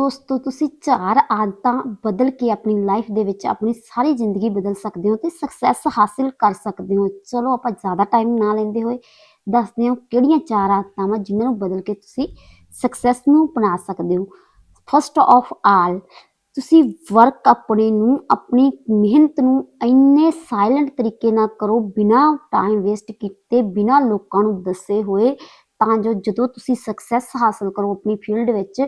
ਦੋਸਤੋ, ਤੁਸੀਂ ਚਾਰ ਆਦਤਾਂ ਬਦਲ ਕੇ ਆਪਣੀ ਲਾਈਫ ਦੇ ਵਿੱਚ ਆਪਣੀ ਸਾਰੀ ਜ਼ਿੰਦਗੀ ਬਦਲ ਸਕਦੇ ਹੋ ਤੇ ਸਕਸੈਸ ਹਾਸਿਲ ਕਰ ਸਕਦੇ ਹੋ। ਚਲੋ ਆਪਾਂ ਜ਼ਿਆਦਾ ਟਾਈਮ ਨਾ ਲੈਂਦੇ ਹੋਏ ਦੱਸਦੇ ਹਾਂ ਕਿਹੜੀਆਂ ਚਾਰ ਆਦਤਾਂ ਵਾ ਜਿਨ੍ਹਾਂ ਨੂੰ ਬਦਲ ਕੇ ਤੁਸੀਂ ਸਕਸੈਸ ਨੂੰ ਅਪਣਾ ਸਕਦੇ ਹੋ। ਫਸਟ ਆਫ ਆਲ ਤੁਸੀਂ ਵਰਕ ਆਪਣੇ ਨੂੰ, ਆਪਣੀ ਮਿਹਨਤ ਨੂੰ ਇੰਨੇ ਸਾਇਲੈਂਟ ਤਰੀਕੇ ਨਾਲ ਕਰੋ, ਬਿਨਾ ਟਾਈਮ ਵੇਸਟ ਕੀਤੇ, ਬਿਨਾ ਲੋਕਾਂ ਨੂੰ ਦੱਸੇ ਹੋਏ, ਤਾਂ ਜੋ ਜਦੋਂ ਤੁਸੀਂ ਸਕਸੈਸ ਹਾਸਲ ਕਰੋ ਆਪਣੀ ਫੀਲਡ ਵਿੱਚ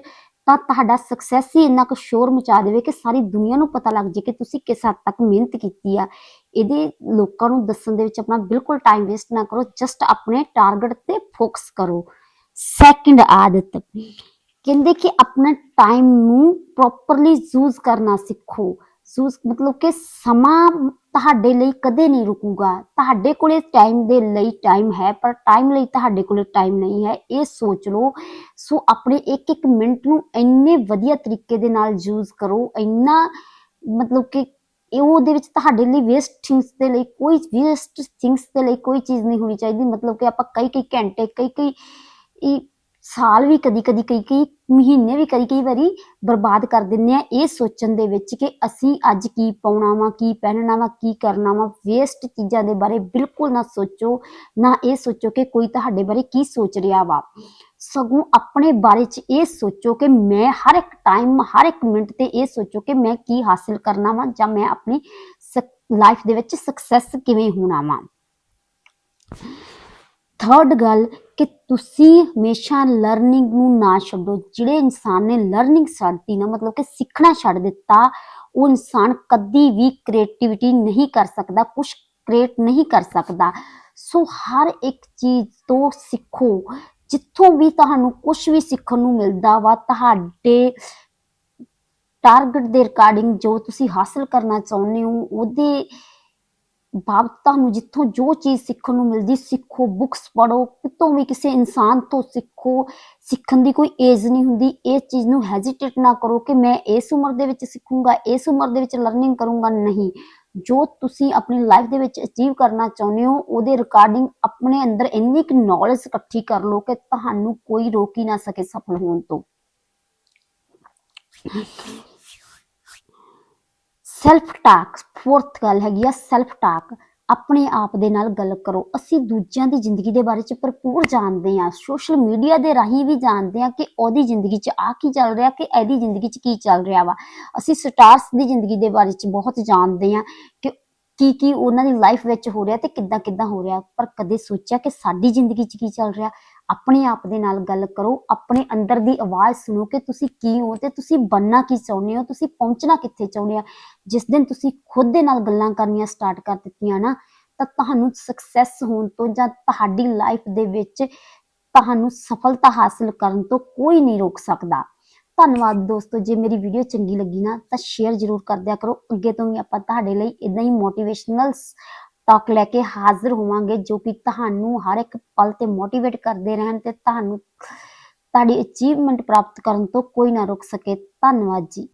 ਤਾਂ ਤੁਹਾਡਾ ਸਕਸੈਸ ਹੀ ਇੰਨਾ ਕੁ ਸ਼ੋਰ ਮਚਾ ਦੇਵੇ ਕਿ ਸਾਰੀ ਦੁਨੀਆ ਨੂੰ ਪਤਾ ਲੱਗ ਜੇ ਕਿ ਤੁਸੀਂ ਕਿਸ ਹੱਦ ਤੱਕ ਮਿਹਨਤ ਕੀਤੀ ਆ। ਇਹਦੇ ਲੋਕਾਂ ਨੂੰ ਦੱਸਣ ਦੇ ਵਿੱਚ ਆਪਣਾ ਬਿਲਕੁਲ ਟਾਈਮ ਵੇਸਟ ਨਾ ਕਰੋ ਜਸਟ ਆਪਣੇ ਟਾਰਗੇਟ ਤੇ ਫੋਕਸ ਕਰੋ। ਸੈਕਿੰਡ ਆਦਤ, ਕਹਿੰਦੇ ਕਿ ਆਪਣਾ ਟਾਈਮ ਨੂੰ ਪ੍ਰੋਪਰਲੀ ਯੂਜ਼ ਕਰਨਾ ਸਿੱਖੋ। ਯੂਜ਼ ਮਤਲਬ ਕਿ ਸਮਾਂ ਤੁਹਾਡੇ ਲਈ ਕਦੇ ਨਹੀਂ ਰੁਕੂਗਾ। ਤੁਹਾਡੇ ਕੋਲੇ ਟਾਈਮ ਦੇ ਲਈ ਟਾਈਮ ਹੈ, ਪਰ ਟਾਈਮ ਲਈ ਤੁਹਾਡੇ ਕੋਲੇ ਟਾਈਮ ਨਹੀਂ ਹੈ, ਇਹ ਸੋਚ ਲਓ। ਸੋ ਆਪਣੇ ਇੱਕ ਇੱਕ ਮਿੰਟ ਨੂੰ ਇੰਨੇ ਵਧੀਆ ਤਰੀਕੇ ਦੇ ਨਾਲ ਯੂਜ਼ ਕਰੋ। ਇੰਨਾ, ਮਤਲਬ ਕਿ ਉਹਦੇ ਵਿੱਚ ਤੁਹਾਡੇ ਲਈ ਵੇਸਟ ਥਿੰਗਸ ਦੇ ਲਈ ਕੋਈ ਵੇਸਟ ਥਿੰਗਸ ਦੇ ਲਈ ਕੋਈ ਚੀਜ਼ ਨਹੀਂ ਹੋਣੀ ਚਾਹੀਦੀ। ਮਤਲਬ ਕਿ ਆਪਾਂ ਕਈ ਕਈ ਘੰਟੇ ਕਈ ਕਈ ਸਾਲ ਵੀ ਕਦੀ ਕਦੀ ਕਈ ਕਈ ਮਹੀਨੇ ਵੀ ਕਈ ਕਈ ਵਾਰੀ ਬਰਬਾਦ ਕਰ ਦਿੰਨੇ ਆ। ਇਹ ਸੋਚਣ ਦੇ ਵਿੱਚ ਕਿ ਅਸੀਂ ਅੱਜ ਕੀ ਪਾਉਣਾ ਵਾ, ਕੀ ਪਹਿਨਣਾ ਵਾ, ਕੀ ਕਰਨਾ ਵਾ ਵੇਸਟ ਚੀਜ਼ਾਂ ਦੇ ਬਾਰੇ ਬਿਲਕੁਲ ਨਾ ਸੋਚੋ, ਨਾ ਇਹ ਸੋਚੋ ਕਿ ਕੋਈ ਤੁਹਾਡੇ ਬਾਰੇ ਕੀ ਸੋਚ ਰਿਹਾ ਵਾ। ਸਗੋਂ ਆਪਣੇ ਬਾਰੇ ਚ ਇਹ ਸੋਚੋ ਕਿ ਮੈਂ ਹਰ ਇੱਕ ਟਾਈਮ ਹਰ ਇੱਕ ਮਿੰਟ ਤੇ ਇਹ ਸੋਚੋ ਕਿ ਮੈਂ ਕੀ ਹਾਸਿਲ ਕਰਨਾ ਵਾ ਜਾਂ ਮੈਂ ਆਪਣੀ ਲਾਈਫ ਦੇ ਵਿੱਚ ਸਕਸੈਸ ਕਿਵੇਂ ਹੋਣਾ ਵਾ। ਥਰਡ ਗੱਲ ਕਿ ਤੁਸੀਂ ਹਮੇਸ਼ਾ ਲਰਨਿੰਗ ਨੂੰ ਨਾ ਛੱਡੋ। ਜਿਹੜੇ ਇਨਸਾਨ ਨੇ ਲਰਨਿੰਗ ਛੱਡਤੀ ਨਾ, ਮਤਲਬ ਕਿ ਸਿੱਖਣਾ ਛੱਡ ਦਿੱਤਾ, ਉਹ ਇਨਸਾਨ ਕਦੀ ਵੀ ਕ੍ਰੀਏਟੀਵਿਟੀ ਨਹੀਂ ਕਰ ਸਕਦਾ ਕੁਝ ਕ੍ਰੀਏਟ ਨਹੀਂ ਕਰ ਸਕਦਾ। ਸੋ ਹਰ ਇੱਕ ਚੀਜ਼ ਤੋਂ ਸਿੱਖੋ। ਜਿੱਥੋਂ ਵੀ ਤੁਹਾਨੂੰ ਕੁਝ ਵੀ ਸਿੱਖਣ ਨੂੰ ਮਿਲਦਾ ਵਾ, ਤੁਹਾਡੇ ਟਾਰਗੇਟ ਦੇ ਰਿਕਾਰਡਿੰਗ ਜੋ ਤੁਸੀਂ ਹਾਸਲ ਕਰਨਾ ਚਾਹੁੰਦੇ ਹੋ, ਉਹਦੇ ਬਾਬਤ ਤੁਹਾਨੂੰ ਜਿੱਥੋਂ ਜੋ ਚੀਜ਼ ਸਿੱਖਣ ਨੂੰ ਮਿਲਦੀ, ਸਿੱਖੋ ਬੁੱਕਸ ਪੜੋ ਕਿਤੋਂ ਵੀ ਕਿਸੇ ਇਨਸਾਨ ਤੋਂ ਸਿੱਖੋ, ਸਿੱਖਣ ਦੀ ਕੋਈ ਏਜ ਨਹੀਂ ਹੁੰਦੀ ਇਸ ਚੀਜ਼ ਨੂੰ ਹੈਜ਼ਿਟੇਟ ਨਾ ਕਰੋ ਕਿ ਮੈਂ ਇਸ ਉਮਰ ਦੇ ਵਿੱਚ ਸਿੱਖੂੰਗਾ, ਇਸ ਉਮਰ ਦੇ ਵਿੱਚ ਲਰਨਿੰਗ ਕਰੂੰਗਾ, ਨਹੀਂ। ਜੋ ਤੁਸੀਂ ਆਪਣੀ ਲਾਈਫ ਦੇ ਵਿੱਚ ਅਚੀਵ ਕਰਨਾ ਚਾਹੁੰਦੇ ਹੋ, ਉਹਦੇ ਰਿਕਾਰਡਿੰਗ ਆਪਣੇ ਅੰਦਰ ਇੰਨੀ ਕੁ ਨੌਲੇਜ ਇਕੱਠੀ ਕਰ ਲਓ ਕਿ ਤੁਹਾਨੂੰ ਕੋਈ ਰੋਕ ਹੀ ਨਾ ਸਕੇ ਸਫਲ ਹੋਣ ਤੋਂ। ਸੈਲਫ ਟਾਕ ਫੋਰਥ ਗੱਲ ਹੈਗੀ ਆ ਸੈਲਫ ਟਾਕ ਆਪਣੇ ਆਪ ਦੇ ਨਾਲ ਗੱਲ ਕਰੋ। ਅਸੀਂ ਦੂਜਿਆਂ ਦੀ ਜ਼ਿੰਦਗੀ ਦੇ ਬਾਰੇ ਚ ਭਰਪੂਰ ਜਾਣਦੇ ਆ ਸੋਸ਼ਲ ਮੀਡੀਆ ਦੇ ਰਾਹੀਂ ਵੀ ਜਾਣਦੇ ਆ ਕਿ ਉਹਦੀ ਜ਼ਿੰਦਗੀ ਚ ਆ ਕੀ ਚੱਲ ਰਿਹਾ ਕਿ ਇਹਦੀ ਜ਼ਿੰਦਗੀ ਚ ਕੀ ਚੱਲ ਰਿਹਾ ਵਾ। ਅਸੀਂ ਸਟਾਰਸ ਦੀ ਜ਼ਿੰਦਗੀ ਦੇ ਬਾਰੇ ਚ ਬਹੁਤ ਜਾਣਦੇ ਆ ਕਿ ਕੀ ਕੀ ਉਹਨਾਂ ਦੀ ਲਾਈਫ ਵਿੱਚ ਹੋ ਰਿਹਾ ਤੇ ਕਿੱਦਾਂ ਕਿੱਦਾਂ ਹੋ ਰਿਹਾ, ਪਰ ਕਦੇ ਸੋਚਿਆ ਕਿ ਸਾਡੀ ਜ਼ਿੰਦਗੀ 'ਚ ਕੀ ਚੱਲ ਰਿਹਾ? ਆਪਣੇ ਆਪ ਦੇ ਨਾਲ ਗੱਲ ਕਰੋ, ਆਪਣੇ ਅੰਦਰ ਦੀ ਆਵਾਜ਼ ਸੁਣੋ ਕਿ ਤੁਸੀਂ ਕੀ ਹੋ ਤੇ ਤੁਸੀਂ ਬੰਨਾ ਕੀ ਚਾਹੁੰਦੇ ਹੋ, ਤੁਸੀਂ ਪਹੁੰਚਣਾ ਕਿੱਥੇ ਚਾਹੁੰਦੇ ਆ? ਜਿਸ ਦਿਨ ਤੁਸੀਂ ਖੁਦ ਦੇ ਨਾਲ ਗੱਲਾਂ ਕਰਨੀਆਂ ਸਟਾਰਟ ਕਰ ਦਿੱਤੀਆਂ ਨਾ, ਤਾਂ ਤੁਹਾਨੂੰ ਸਕਸੈਸ ਹੋਣ ਤੋਂ ਜਾਂ ਤੁਹਾਡੀ ਲਾਈਫ ਦੇ ਵਿੱਚ ਤੁਹਾਨੂੰ ਸਫਲਤਾ ਹਾਸਲ ਕਰਨ ਤੋਂ ਕੋਈ ਨਹੀਂ ਰੋਕ ਸਕਦਾ। ਧੰਨਵਾਦ ਦੋਸਤੋ, ਜੇ ਮੇਰੀ ਵੀਡੀਓ ਚੰਗੀ ਲੱਗੀ ਨਾ, ਤਾਂ ਸ਼ੇਅਰ ਜ਼ਰੂਰ ਕਰ ਦਿਆ ਕਰੋ। ਅੱਗੇ ਤੋਂ ਵੀ ਆਪਾਂ ਤੁਹਾਡੇ ਲਈ ਇਦਾਂ ਹੀ ਮੋਟੀਵੇਸ਼ਨਲ ਟਾਕ ਲੈ ਕੇ ਹਾਜ਼ਰ ਹੋਵਾਂਗੇ, ਜੋ ਕਿ ਤੁਹਾਨੂੰ ਹਰ ਇੱਕ ਪਲ ਤੇ ਮੋਟੀਵੇਟ ਕਰਦੇ ਰਹਿਣ ਤੇ ਤੁਹਾਨੂੰ ਤੁਹਾਡੀ ਅਚੀਵਮੈਂਟ ਪ੍ਰਾਪਤ ਕਰਨ ਤੋਂ ਕੋਈ ਨਾ ਰੁਕ ਸਕੇ। ਧੰਨਵਾਦ ਜੀ।